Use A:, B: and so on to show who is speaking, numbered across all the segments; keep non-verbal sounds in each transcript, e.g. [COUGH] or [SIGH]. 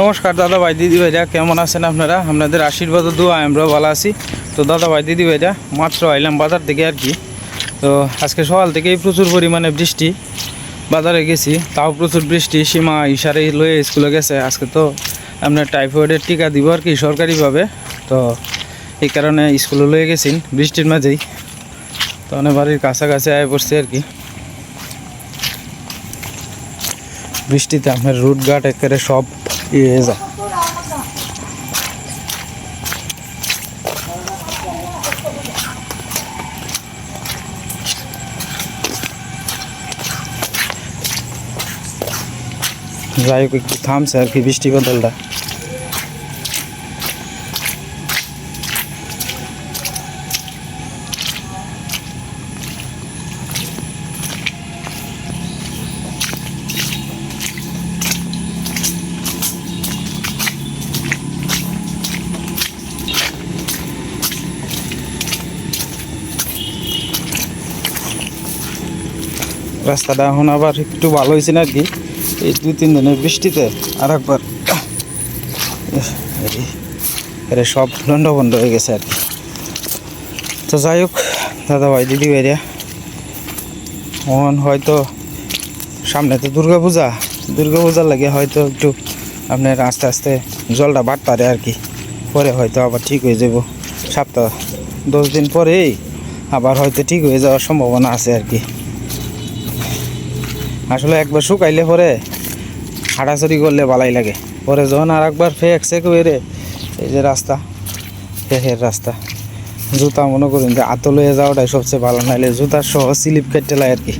A: নমস্কার, দাদা ভাই, দিদি ভাইরা, কেমন আছেন আপনারা? আপনাদের আশীর্বাদ দোয়া, আমরাও ভালো আছি। তো দাদা ভাই, দিদি ভাইরা, মাত্র আইলাম বাজার থেকে আর কি। তো আজকে সকাল থেকেই প্রচুর পরিমাণে বৃষ্টি, বাজারে গেছি, তাও প্রচুর বৃষ্টি, সীমা, ইশারে লয়ে স্কুলে গেছে। আজকে তো আপনার টাইফয়েডের টিকা দিব আর কি সরকারিভাবে। তো এই কারণে স্কুলে লয়ে গেছেন বৃষ্টির মাঝেই। তো অনেক বাড়ির কাছাকাছি আয় পড়ছে আর কি। বৃষ্টিতে আপনার রুট ঘাট একেবারে সব ইয়ে হয়ে যায় যাই হোক একটু থামছে আর কি বৃষ্টি বদলটা রাস্তাটা এখন আবার একটু ভালো হয়েছে না কি এই দুই, তিন দিনের বৃষ্টিতে আর একবার এরে সব লন্ড বন্ধ হয়ে গেছে আর কি। তো যাই হোক দাদা ভাই দিদি ভাইরা মন হয়তো সামনে তো দুর্গা পূজা। দুর্গা পূজার লাগে হয়তো একটু আপনার আস্তে আস্তে জলটা বাড়তারে আর কি। পরে হয়তো আবার ঠিক হয়ে যাব। সপ্তাহ, দশ দিন পরেই আবার হয়তো ঠিক হয়ে যাওয়ার সম্ভাবনা আছে আর কি। আসলে একবার শুকাইলে পরে হাঁটাচড়ি করলে ভালাই লাগে। পরে যখন আর একবার ফেক সেক বেরে এই যে রাস্তা, ফেকের রাস্তা, জুতা মনে করুন যে আতো লয়ে যাওয়াটাই সবচেয়ে ভালো নাইলে জুতার সহ স্লিপ কেটে লাই আর কি।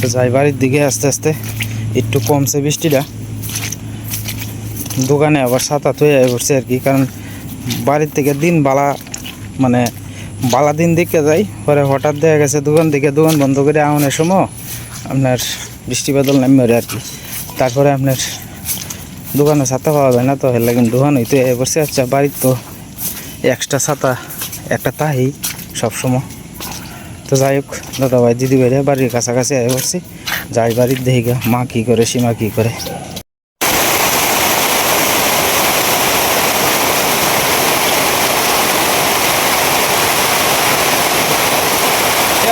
A: তো যাই, বাড়ির দিকে আস্তে আস্তে একটু কমছে বৃষ্টিটা। দোকানে আবার ছাতা তৈরি হয়ে পড়ছে আর কি, কারণ বাড়ির থেকে দিন বালা মানে বালা দিন দিকে যাই, পরে হঠাৎ দেখা গেছে দোকান থেকে দোকান বন্ধ করে আউনের সময় আপনার বৃষ্টি বাদল নামে আর কি। তারপরে আপনার দোকানে ছাতা পাওয়া যায় না তো, হেলে কিন্তু দোকান হইতে বসে আচ্ছা বাড়ির তো এক্সট্রা ছাতা, একটা তাহি সবসময় তো যাই হোক দাদা ভাই দিদি ভাইরা বাড়ির কাছাকাছি আয় বসছি যাই বাড়ির দেখি মা কী করে, সীমা কী করে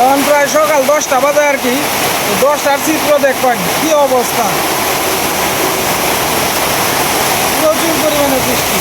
A: এখন প্রায় সকাল দশটা বাজে আর কি দশটার চিত্র দেখবেন কি অবস্থা। প্রচুর পরিমাণে বৃষ্টি।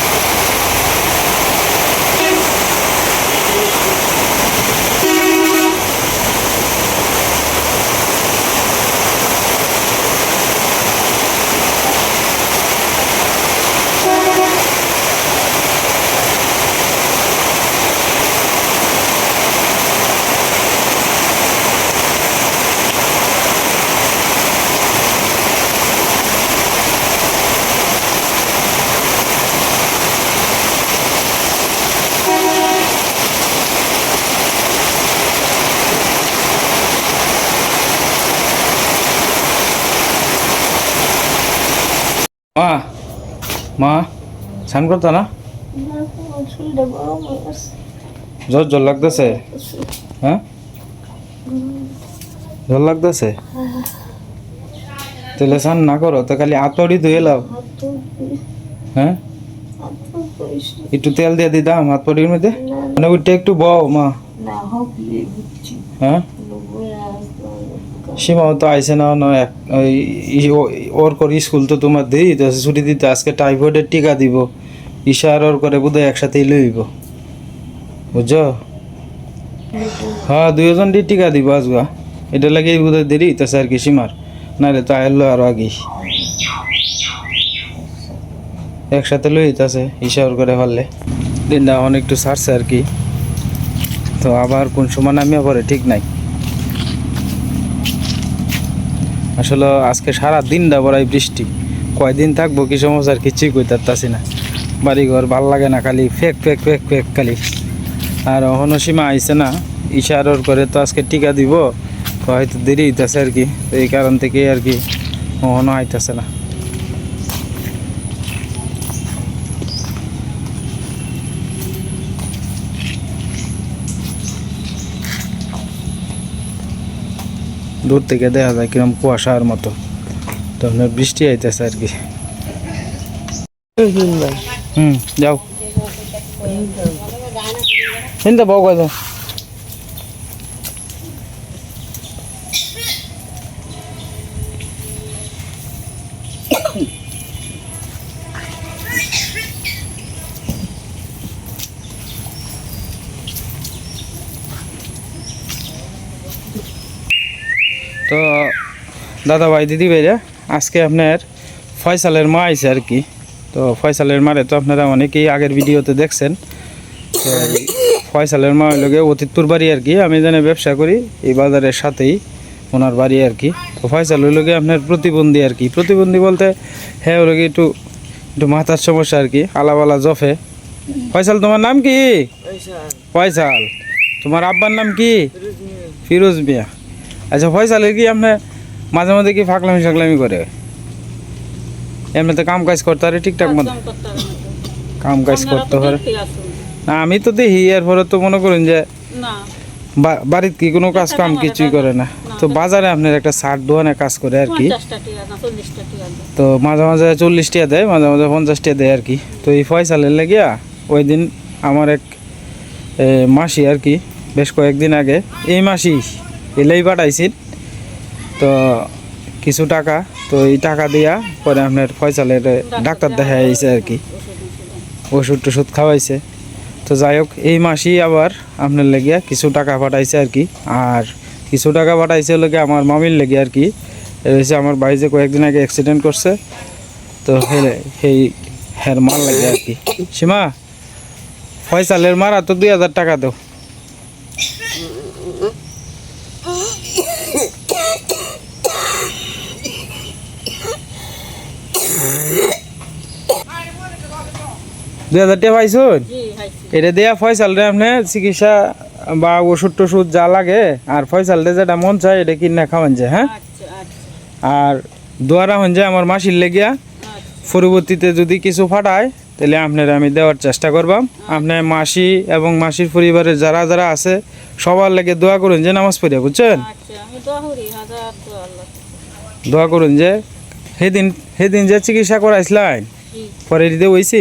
A: মা মা স্নান করতো না? জ্বর জ্বর লাগতেছে? হ্যাঁ? জ্বর লাগতেছে? তাহলে স্নান না করো তো খালি আতড়ি ধুয়ে লাও। হ্যাঁ? একটু তেল দিয়ে দিতাম হাত পরির মধ্যে? মানে ওইটা একটু বও মা। হ্যাঁ? সীমাও তো আইসে না ওর করে স্কুল তো তোমার দেই, তো ছুটি দিতে আজকে টাইফয়েডের টিকা দিব। ইশার ওর করে বোধহয় একসাথেই লইব। বুঝছ? হ্যাঁ দুইজন দিয়ে টিকা দিব আজগা। এটা লাগে বোধহয় দেরি হইতেছে আর কি সীমার। নাহলে তো আইলো আরও আগে একসাথে লই হইতেছে ইশার করে হলে। দিনটা অনেক একটু ছাড়ছে আর কি। তো আবার কোন সময় নামিয়া পরে ঠিক নাই। আসলে আজকে সারা দিনটা বড়াই বৃষ্টি। কয়দিন থাকব কি সমস্যা আর কিছুই কই পারতাছি না। বাড়িঘর ভালো লাগে না খালি ফেক ফেক ফেক ফেক খালি। আর অহনো সীমা আইছে না, ইশারোর করে তো আজকে টিকা দিব হয়তো দেরি হইতেছে আর কি, এই কারণ থেকে আর কি অহনো আইতেছে না। দূর থেকে দেখা যায় কিরম কুয়াশার মতো। তো আপনার বৃষ্টি আইতেছে আর কি। হুম যাও। চিন্তা বউ কথা তো দাদা ভাই দিদি ভাইরা আজকে আপনার ফয়সালের মা আইছে আর কি। তো ফয়সালের মারে তো আপনারা অনেকেই আগের ভিডিওতে দেখছেন। তো ফয়সালের মা হইল গিয়ে অতিত্তুর বাড়ি আর কি। আমি জানি ব্যবসা করি এই বাজারের সাথেই ওনার বাড়ি আর কি। তো ফয়সাল হইল গিয়ে আপনার প্রতিবন্ধী আর কি। প্রতিবন্ধী বলতে হ্যাঁ হলো গিয়ে একটু একটু মাথার সমস্যা আর কি আলাবালা জফে। ফয়সাল তোমার নাম কি? ফয়সাল। তোমার আব্বার নাম কি? ফিরোজ মিয়া। আচ্ছা ফয়সালের কি আপনার মাঝে মাঝে কি ফাকলামি সাকলামি করে? এমনি তো কাম কাজ করতে পারে ঠিকঠাক মতো। কাম কাজ করতে পারে। না আমি তো দেখি এরপরে তো মনে করুন যে বাড়িতে কি কোনো কাজ কাম কিছুই করে না। তো বাজারে আপনার একটা ষাট দোকানে কাজ করে আর কি।
B: টিয়া টিয়া।
A: তো মাঝে মাঝে চল্লিশ টাকা দেয় মাঝে মাঝে পঞ্চাশ টাকা দেয় আর কি। তো এই ফয়সালের লেগিয়া ওই দিন আমার এক মাসি আর কি বেশ কয়েকদিন আগে এই মাসি এলেই পাঠাইছিল। তো কিছু টাকা, তো এই টাকা দিয়া পরে আপনার ফয়সালের ডাক্তার দেখা আইছে আর কি। ওষুধ টষুধ খাওয়াইছে। তো যাই হোক, এই মাসি আবার আপনার লেগিয়া কিছু টাকা পাঠাইছে আর কি। আর কিছু টাকা পাঠাইছে লোকে আমার মামির লেগে আর কি। এ হচ্ছে আমার যে কয়েকদিন আগে অ্যাক্সিডেন্ট করছে। তো সেই হের মাল লাগে আর কি। সীমা, ফয়সালের মারা তো দুই হাজার টাকা দাও। দুই হাজার টাকা পাইছুন? এটা দেয়া ফয়সাল রে আপনি চিকিৎসা বা ওষুধ টষুধ যা লাগে আর ফয়সাল রে যেটা মন চায় এটা কিনে খাওয়ান যায় হ্যাঁ?
B: আচ্ছা আচ্ছা।
A: আর দোয়ারা হন যায় আমার মাসির লেগিয়া।
B: আচ্ছা।
A: পরবর্তীতে যদি কিছু ফাটায় তাহলে আপনার আমি দেওয়ার চেষ্টা করবাম আপনার মাসি এবং মাসির পরিবারের যারা যারা আছে সবার লেগে দোয়া করুন যে নামাজ পড়িয়া বুঝছেন?
B: দোয়া
A: করুন যে সেদিন সেদিন যে চিকিৎসা করাইছিলেন পরে দিতে
B: ওইছে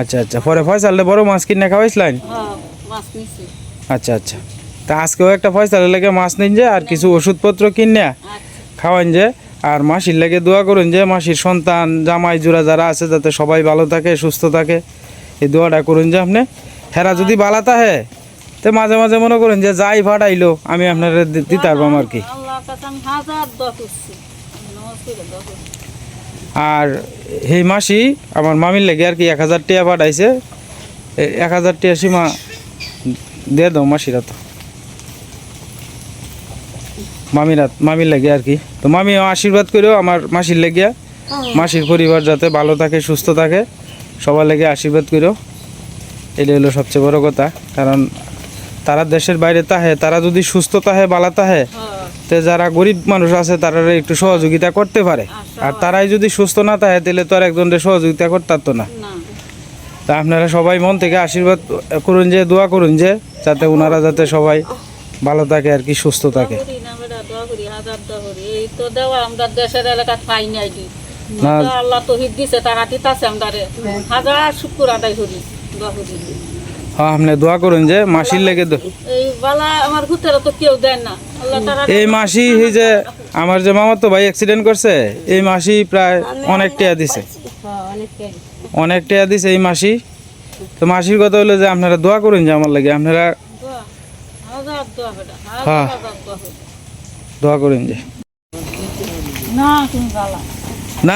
A: আচ্ছা আচ্ছা পরে ফয়সালে বড় মাছ কিনে খাওয়াইছিলেন
B: হ্যাঁ
A: আচ্ছা আচ্ছা তা আজকেও একটা ফয়সালে লেগে মাছ নিন যে আর কিছু ওষুধপত্র কিনে
B: আচ্ছা
A: খাওয়ান যে আর মাসির লেগে দোয়া করুন যে মাসির সন্তান জামাই জোড়া যারা আছে যাতে সবাই ভালো থাকে সুস্থ থাকে এই দোয়াটা করুন যে আপনি হেরা যদি বালা থাকে তো মাঝে মাঝে মনে করুন যে যাই ফাটাইলো আমি আপনার দিতে পারবাম আর কি আর সেই মাসি আমার মামির লেগে আর কি এক হাজার টিয়া পাঠাইছে এক হাজার টিয়া সীমা দিয়ে দাও মাসিরা তো। মামিরা মামির লেগে আর কি। তো মামি আশীর্বাদ করেও আমার মাসির লেগিয়া মাসির পরিবার যাতে ভালো থাকে সুস্থ থাকে সবার লেগে আশীর্বাদ করেও। এটা হলো সবচেয়ে বড় কথা। কারণ তারা দেশের বাইরে তাহে তারা যদি সুস্থ তাহে বালা তাহে
B: হ্যাঁ।
A: তে যারা গরিব মানুষ আছে তারা একটু সহযোগিতা করতে পারে। আর তারাই যদি সুস্থ না থাকে তাহলে তো আর একজনের সহযোগিতা করতে পারতো না। তা আপনারা সবাই মন থেকে আশীর্বাদ করুন যে দোয়া করুন যে যাতে ওনারা যাতে সবাই ভালো থাকে আর কি সুস্থ থাকে।
B: আমরা আল্লাহ তো হিট দিছে তারা দিতাছে আমদারে হাজার শুকুর আদায় করি দোয়া করি।
A: হ্যাঁ আপনি দোয়া করুন যে মাসির লেগে
B: এই
A: মাসি এই যে আমার যে মামার তো ভাই অ্যাক্সিডেন্ট করছে এই মাসি প্রায় অনেক টাকা দিছে। অনেক টাকা দিছে এই মাসি। তো মাসির কথা হলো যে আপনারা দোয়া করুন যে আমার লাগে। আপনারা হ্যাঁ।
B: দোয়া
A: করুন যে।
B: না তুমি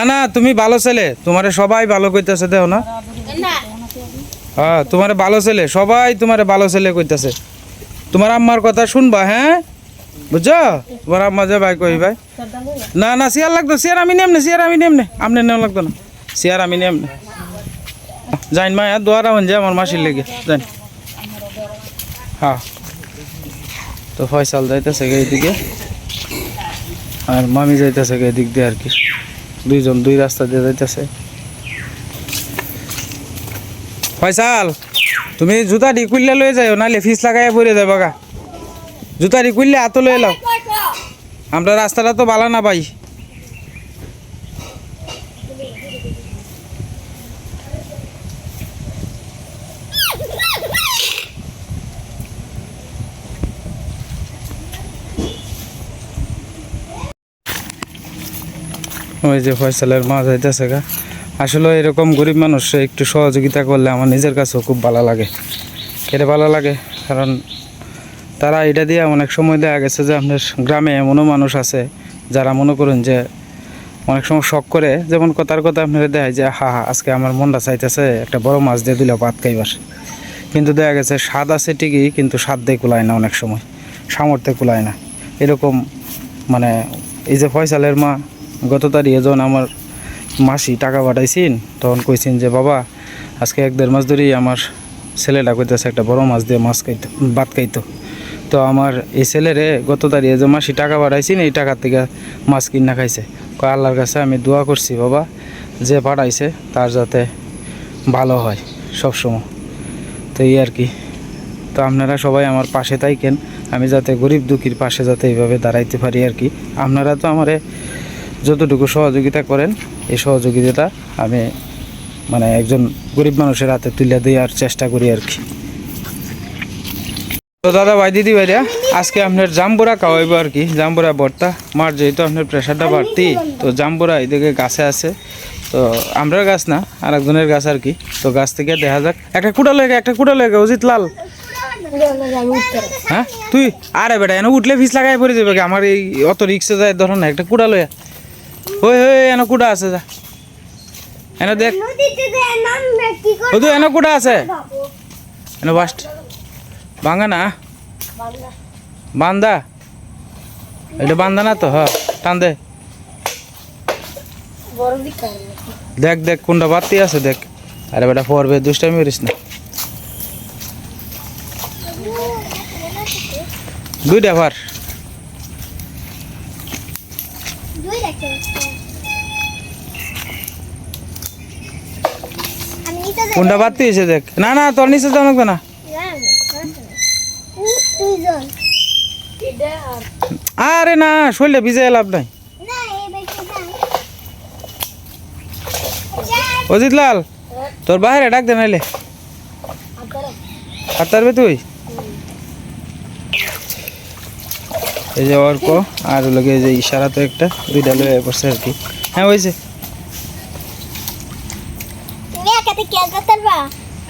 A: না তুমি ভালো ছেলে। তোমারে সবাই ভালো কইতেছে দেখো না হ্যাঁ তোমার ভালো ছেলে, সবাই তোমার ভালো ছেলে কইতেছে। তোমার আম্মার কথা শুনবা হ্যাঁ? বুঝছ? তোমার আম্মা যে ভাই কই ভাই? না না চেয়ার লাগতো চেয়ার আমি নেমনে চেয়ার আমি নেমনে। আপনি নেওয়া লাগতো না। চেয়ার আমি নেমনে। জাইন মা দোয়ারা হন যে আমার মাসির লেগে। জান হ্যাঁ। তো ফয়সাল যাইতেছে এইদিকে। আর মামি যাইতেছে এদিক দিয়ে আর কি। দুইজন দুই রাস্তা দিয়ে যাইতেছে। ফয়সাল, তুমি জুতা ডি কুললে লয়ে যাও নাহলে ফিস লাগাই পড়ে যাবে গা জুতা ডি কুললে হাত লয়ে লাও। আমরা রাস্তাটা তো ভালো না পাই ওই যে ফয়সালের মাছ যাইতেছে গা। আসলে এরকম গরিব মানুষ একটু সহযোগিতা করলে আমার নিজের কাছেও খুব ভালো লাগে। কেটে ভালো লাগে, কারণ তারা এটা দিয়ে অনেক সময় দেখা গেছে যে আপনার গ্রামে এমনও মানুষ আছে, যারা মনে করুন যে অনেক সময় শখ করে, যেমন কথার কথা আপনারা দেয় যে, হা হা, আজকে আমার মনটা চাইতেছে একটা বড় মাছ দিয়ে দিল ভাত খাইবার। কিন্তু দেখা গেছে স্বাদ আছে ঠিকই, কিন্তু স্বাদ দিয়ে কুলায় না অনেক সময়, সামর্থ্যে কুলায় না। এরকম মানে এই যে ফয়সালের মা, গত তারিখে যখন আমার মাসি টাকা পাঠাইছেন, তখন কইছেন যে, বাবা, আজকে এক দেড় মাস ধরেই আমার ছেলেটা কইতেছে একটা বড় মাছ দিয়ে মাছ খাইতো, ভাত খাইতো। তো আমার এই ছেলেরে গত দাঁড়িয়ে যে মাসি টাকা পাঠাইছেন, এই টাকার থেকে মাছ কিনা খাইছে। কয়, আল্লাহর কাছে আমি দোয়া করছি, বাবা, যে পাঠাইছে, তার যাতে ভালো হয় সবসময়। তো এই আর কি। তো আপনারা সবাই আমার পাশে তাইকেন আমি যাতে গরিব দুঃখীর পাশে যাতে এইভাবে দাঁড়াইতে পারি আর কি। আপনারা তো আমারে যতটুকু সহযোগিতা করেন, এই সহযোগিতাটা আমি মানে একজন গরিব মানুষের হাতে তুলে দেওয়ার চেষ্টা করি আর কি। তো দাদা ভাই, দিদি ভাইরা, আজকে আপনার জাম্বুরা খাওয়াইব আর কি, জাম্বুরা ভর্তা। মার যেহেতু আপনার প্রেশারটা বাড়তি, তো জাম্বুরা এদিকে গাছে আছে। তো আমরা গাছ না আর একজনের গাছ আর কি। তো গাছ থেকে দেখা যাক। একটা কুড়া লেগে, একটা কুড়া লেগে উচিত লাল। হ্যাঁ? তুই? আরে বেটা, এনে উঠলে ফিস লাগাই পড়ে যাবে? আমার এই অত রিক্সে যায়, ধরো না, একটা কুড়া লইয়া। ওই ওই এনে কুড়া আছে, যা। এনে দেখ। ও তুই এনে কুড়া আছে। এনে বাস্ট। ভাঙা না? বান্দা। এটা বান্দা না তো হ্যাঁ টান দে। দেখ দেখ, কোনটা বাড়তি আছে, দেখ। আরে বেটা, পড়বে, দুষ্টামি করিস না। দুইটা ভার কোনটা বাড়তি হয়েছে দেখ। না না, তোর নিচে যাও না না। আরে না, শরীরে ভিজে লাভ নাই। অজিত লাল তোর বাইরে ডাক দে নাইলে। আর তারবে তুই? এই যে অর্ক, আর এই যে ইশারা তো একটা, দুইটা লয়ে পড়ছে আর কি। হ্যাঁ হয়েছে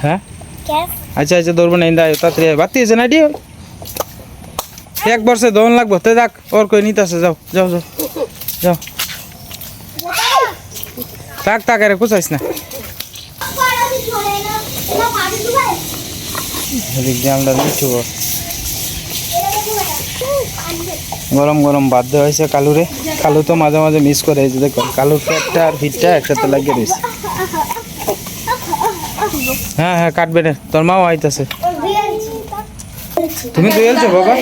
A: হ্যাঁ? আচ্ছা আচ্ছা ধরবো না ইন্দা তাড়াতাড়ি বাতি আছে না ডিও এক বর্ষে দন লাগবো তে যাক ওর কই নিতে আছে যাও যাও যাও যাও। তাক তাক আরে কুচাইস না? আমরা মিঠু গরম গরম বাধ্য হয়েছে কালুরে। কালু তো মাঝে মাঝে মিস করে এই যে দেখো কালুর পেটটা আর হিটটা একসাথে লাগিয়ে রয়েছে হ্যাঁ হ্যাঁ কাটবে না। তোর মাও আইতাছে। তুমি দুয়েলছো বাবা?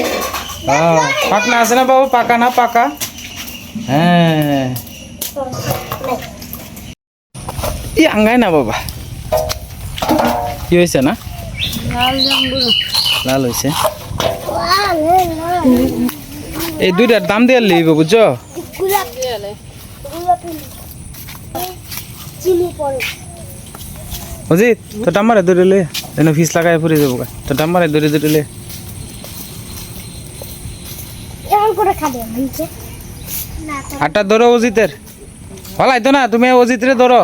A: হ্যাঁ পাকনা আছে না বাবা? পাকা না পাকা? হ্যাঁ। ই আঙ্গাই না বাবা। কি হয়েছে না?
B: লাল
A: হয়েছে। এই দুইটার দাম দিয়ে লিব বুঝছ? অজিত তো টাম্মারে ধরে লে। যেন ফিস লাগাই ফুরে যাব। তো টাম্মারে ধরে ধরে লে। আটটা ধরো অজিতের। ভালাই তো না তুমি অজিতরে ধরো।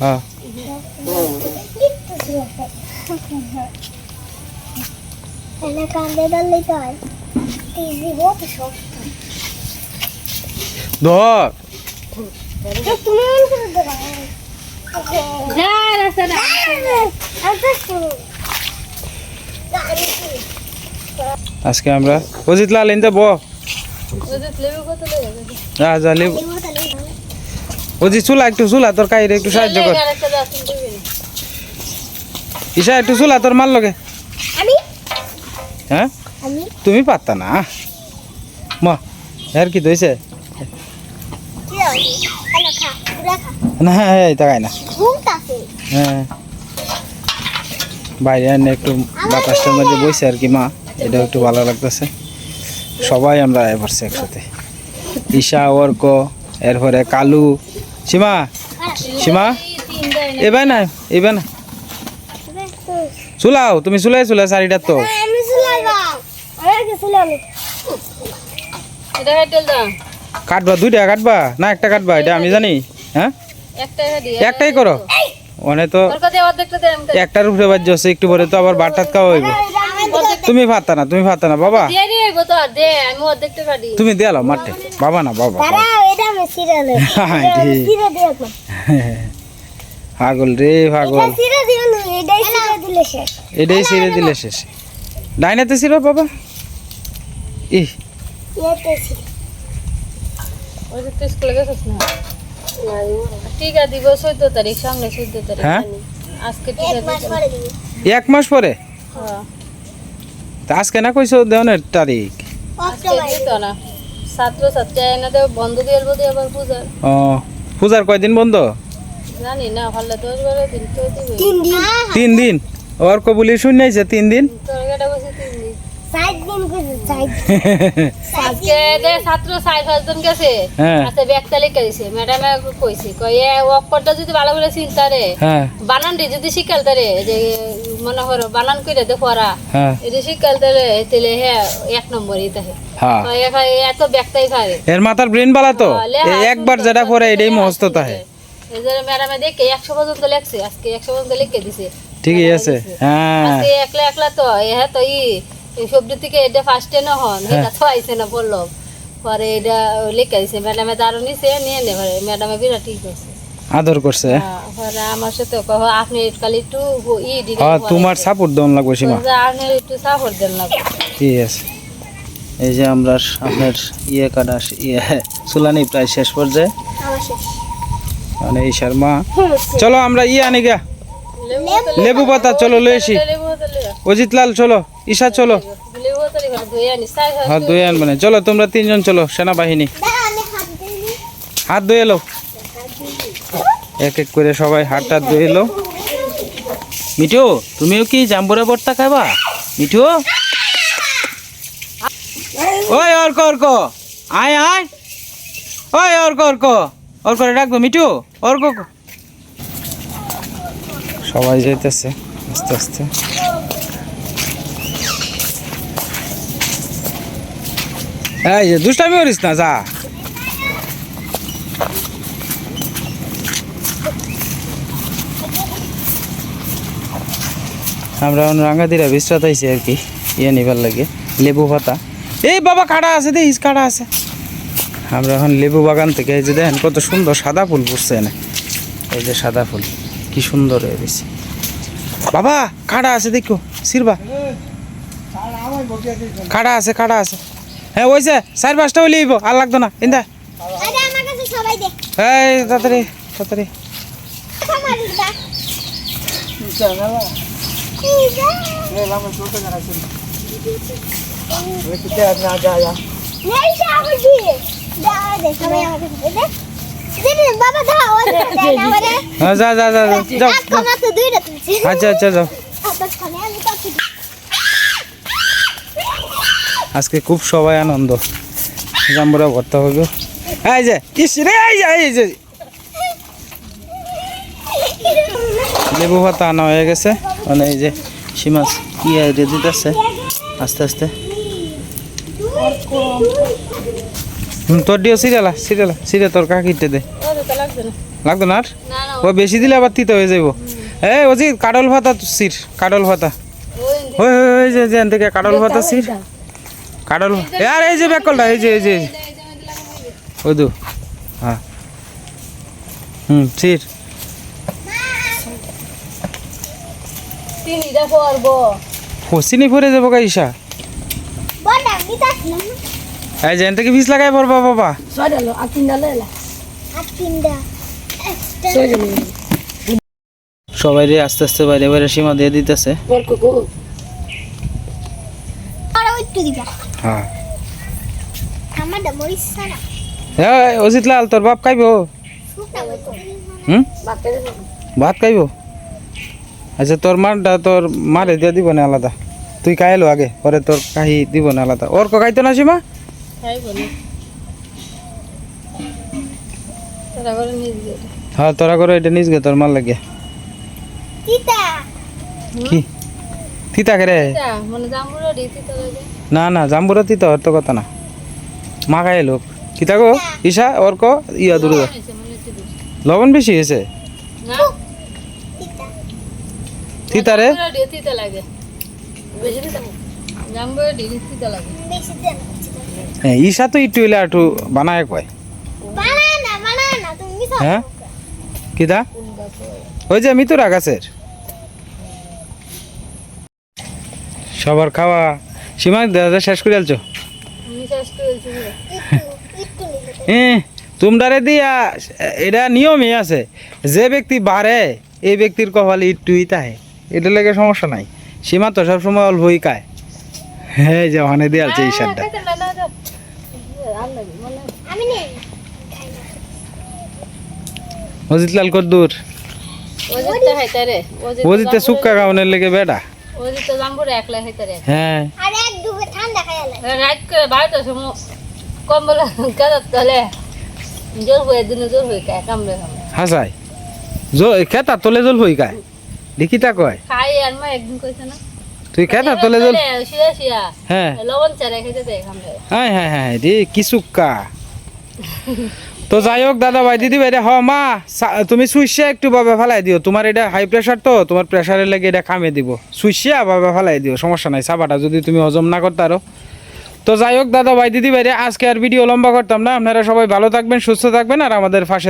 A: হ্যাঁ। ধর। আজকে আমরা অজিত লাল এনতে ব যা যা লেবু অজিত চুলা একটু চুলা তোর কাইরে একটু সাহায্য কর ঈশা একটু চুলা তোর মার লগে
C: আমি
A: হ্যাঁ
C: আমি
A: তুমি পারতা না মা আর কি দইছে
C: কি হলো হ্যালো খা
A: না এই তাকাই না। হ্যাঁ। বাইরে এনে একটু বাতাসটার মধ্যে বইছে আর কি মা। এটাও একটু ভালো লাগতেছে। সবাই আমরা এ পারছি একসাথে। ঈশা অর্ক এরপরে কালু। সীমা সীমা। এবার না এবার না। চুলাও তুমি চুলাই চুলা চারিটার তো।
B: দাম
A: কাটবা দুইটা কাটবা? না একটা কাটবা এটা আমি জানি। হ্যাঁ? একটাই করো? মানে তো একটার উপরে বাজ্য আছে একটু পরে তো আবার বাটাত খাওয়া হইব। তুমি ভাতা না তুমি ভাতা না বাবা। তুমি দেয়ালো মাঠে। বাবা না বাবা হ্যাঁ,
C: এখন
A: পাগল রে পাগল।
C: এটাই সিরা দিলে শেষ।
A: এটাই ছিঁড়ে দিলে শেষ। ডাইনাতে ছিল বাবা। ই
B: ওই যে তুই স্কুলে গেছিস না? টিকা দিব চোদ্দ তারিখ সামনে চোদ্দ তারিখ
A: হ্যাঁ?
B: আজকে টিকা
C: এক মাস পরে
A: এক মাস পরে?
B: হ্যাঁ।
A: তা আজকে না কইছো দেওয়ানের তারিখ?
B: আজকে
C: অক্টোবর
B: দিত না। ছাত্র ছাত্রী আইনা তো বন্ধ দিয়ে এলবো দিয়ে আবার পূজার।
A: ও পূজার কয়দিন বন্ধ?
B: জানি না ভালো দশ বারো দিন তো দিবে
C: তিন দিন।
A: তিন দিন? ওর কবুলি তিন দিন?
B: তিন আজকে যে ছাত্র সাড়ে পাঁচজন গেছে
A: হ্যাঁ।
B: দিছে। ম্যাডামে কইছে কই এ অক্ষরটা যদি ভালো করে চিন্তা রে
A: হ্যাঁ।
B: বানানটি যদি যে মনে করো বানান করে
A: হ্যাঁ।
B: এটা তাহলে হ্যাঁ এক নম্বরই তাহে
A: হ্যাঁ।
B: কই এখানে এত ব্যাগটাই পারে
A: এর মাথার ব্রেন বালা তো। একবার যেটা পরে এটাই মস্ত তাহে
B: ম্যাডামে দেখে একশো পর্যন্ত লেখছে আজকে একশো পর্যন্ত লিখে দিছে।
A: ঠিকই আছে হ্যাঁ।
B: আজকে একলা একলা তো এ হ্যাঁ তো ই এই সবজি থেকে এটা ফার্স্টে না হন এটা তো আইছে না বলল পরে এটা লিখে দিছে ম্যাডামে তারও নিছে নিয়ে নে পরে। ম্যাডামে বিরাট ঠিক আছে
A: আদর করছে?
B: হ্যাঁ, পরে আমার সাথে কহ আপনি খালি একটু ই দিলেন
A: হ্যাঁ তোমার সাপোর্ট দেওয়ান লাগবে সীমা।
B: আপনি একটু সাপোর্ট দেন না
A: ঠিক আছে। এই যে আমরা আপনার ইয়ে কাটা ইয়ে চুলানি প্রায় শেষ পর্যায়ে।
C: আমার
A: মানে এই শর্মা চলো আমরা ইয়ে আনি গা।
B: লেবু
A: পাতা চলো লই আসি।
B: লেবু তাহলে
A: অজিত লাল চলো। ঈশা, চলো।
B: আনি
A: হাত ধুয়ে আনবে না। চলো, তোমরা তিনজন চলো, সেনাবাহিনী।
C: হাত
A: ধুয়ে এলো এক এক করে সবাই হাত টাত ধুয়ে এলো মিঠু, তুমিও কি জাম্বুরা ভর্তা খাবা? মিঠু? ওই অর্ক অর্ক। আয় আয়। ওই অর্ক অর্ক। অর্ক ডাকবো, মিঠু। অর্ক। সবাই যাইতেছে, আস্তে আস্তে। এই যে দুষ্টামি করিস না, যা। আমরা রাঙ্গাদিরা বিশ্রাত আইছি আর কি ইয়ে নিবার লাগে, লেবু পাতা। এই বাবা কাটা আছে, দেখিস কাটা আছে। আমরা এখন লেবু বাগান থেকে এই যে দেখেন, কত সুন্দর সাদা ফুল ফুটছে এনে। এই যে সাদা ফুল, কি সুন্দর হয়ে গেছে। বাবা কাটা আছে, দেখো, সিরবা। কাটা আছে কাটা আছে। হ্যাঁ ওইছে চার পাঁচটা হলে আর লাগতো না। ইন্দা।
C: আরে আমার কাছে সবাই
A: তাড়াতাড়ি তাড়াতাড়ি। [LAUGHS] হ্যাঁ আচ্ছা আচ্ছা যাও
C: আবার খানে আমি পাচ্ছি
A: আজকে খুব সবাই আনন্দ। জাম্বুরা ভর্তা হবে এই যে ইস রে এই যে, লেবু পাতা আনা হয়ে গেছে। মানে এই যে সীমাস কি রেডি দিতেছে? আস্তে আস্তে। তোর দিও সিরিয়ালা সিরিয়ালা সিরিয়া তোর কাকিতে দে। লাগতো না ও বেশি দিলে আবার তিতে হয়ে যাইব। এই ওজি কাডল ভাতা সির কাডল ভাতা।
B: ওই
A: ওই যে থেকে কাডল ভাতা সির। কাডল এ আর এই যে ব্যাকলটা এই যে এই যে এই ওই দু হ্যাঁ। হুম
B: পরব।
A: হসিনি পরে যাব গা ঈশা। এই যেন থেকে বিষ লাগাই পড়বা বাবা সবাই রে আস্তে আস্তে বাইরে বাইরে সীমা দিয়ে দিতেছে।
B: বলকো গো
C: আর একটু দিবা।
A: হ্যাঁ
C: আমার দা মরিস সারা
A: এই অজিত লাল তোর বাপ খাইবো
C: শুকনা বইতো
A: হুম
B: বাপে
A: ভাত খাইবো আচ্ছা তোর মারটা তোর মারে দিয়ে দিব না আলাদা তুই খাইলো আগে পরে তোর কাহি দিব না আলাদা ওর কো খাইতো না সীমা
B: খাইব না তারা করে নিজ গেল
A: হ্যাঁ তোরা করে এটা নিজ গে তোর মাল লাগে
C: তিতা
A: কি তিতা করে
B: মানে জামুরা দিতে তো লাগে
A: না না জাম্বুরা তিতা ওর তো কথা না। মা খাই লোক কিতা গো? ঈশা ওর ক ইয়া দূরে। লবণ বেশি হয়েছে?
B: না।
C: তিতা
A: তিতা রে?
B: জামুরা দিয়ে তিতা লাগে। বেশি দিতে জামুরা দিয়ে তিতা লাগে।
C: বেশি দেন
A: হ্যাঁ ঈশা তো একটু হইলে একটু বানায় কয়। হ্যাঁ? কিতা ওই যে মিতুরা গাছের। সবার খাওয়া। সীমা দাদা শেষ করে আলছো এ তোমরারে দিয়া এটা নিয়মই আছে। যে ব্যক্তি বাড়ে এই ব্যক্তির কপালে একটুই তাহে এটা লেগে সমস্যা নাই। সীমা তো সবসময় অল্পই খায় হ্যাঁ যে ওখানে দিয়ে আছে এই সারটা
C: আমি নেই। খাই না
A: মজিদলাল কদ্দুর।
B: ওজিতে খাইতে
A: সুক্কা খাওয়ানোর লেগে বেটা
B: একলা রে।
A: হ্যাঁ।
C: আর এক ডুবে ঠান্ডা খাই আলাই
B: রাত করে বারোটার সময় কম্বল কাজার তলে। জোর হয়ে দিনে জোর হয়ে খায় কামড়ে
A: হাসাই জো খেতা তোলে জল হই খায়? দেখিতা কয়।
B: খাই আর মা একদিন কইছে না।
A: তুই খেতা তোলে জল
B: শিয়া শিয়া
A: হ্যাঁ।
B: লবণ চারা খেতে দেয় কামড়ে।
A: হ্যাঁ হ্যাঁ হ্যাঁ রে কি সুক্কা। তো যাই হোক, দাদা ভাই, দিদি ভাই হ, মা তুমি সুইসে একটু ভাবে ফেলাই দিও। তোমার এটা হাই প্রেশার তো, তোমার প্রেশারের লেগে এটা কামে দিব। সুইসিয়া ভাবে ফেলাই দিও, সমস্যা নাই সাবাটা যদি তুমি হজম না করতে আরও তো যাই হোক, দাদা ভাই, দিদি ভাই আজকে আর ভিডিও লম্বা করতাম না। আপনারা সবাই ভালো থাকবেন, সুস্থ থাকবেন, আর আমাদের পাশে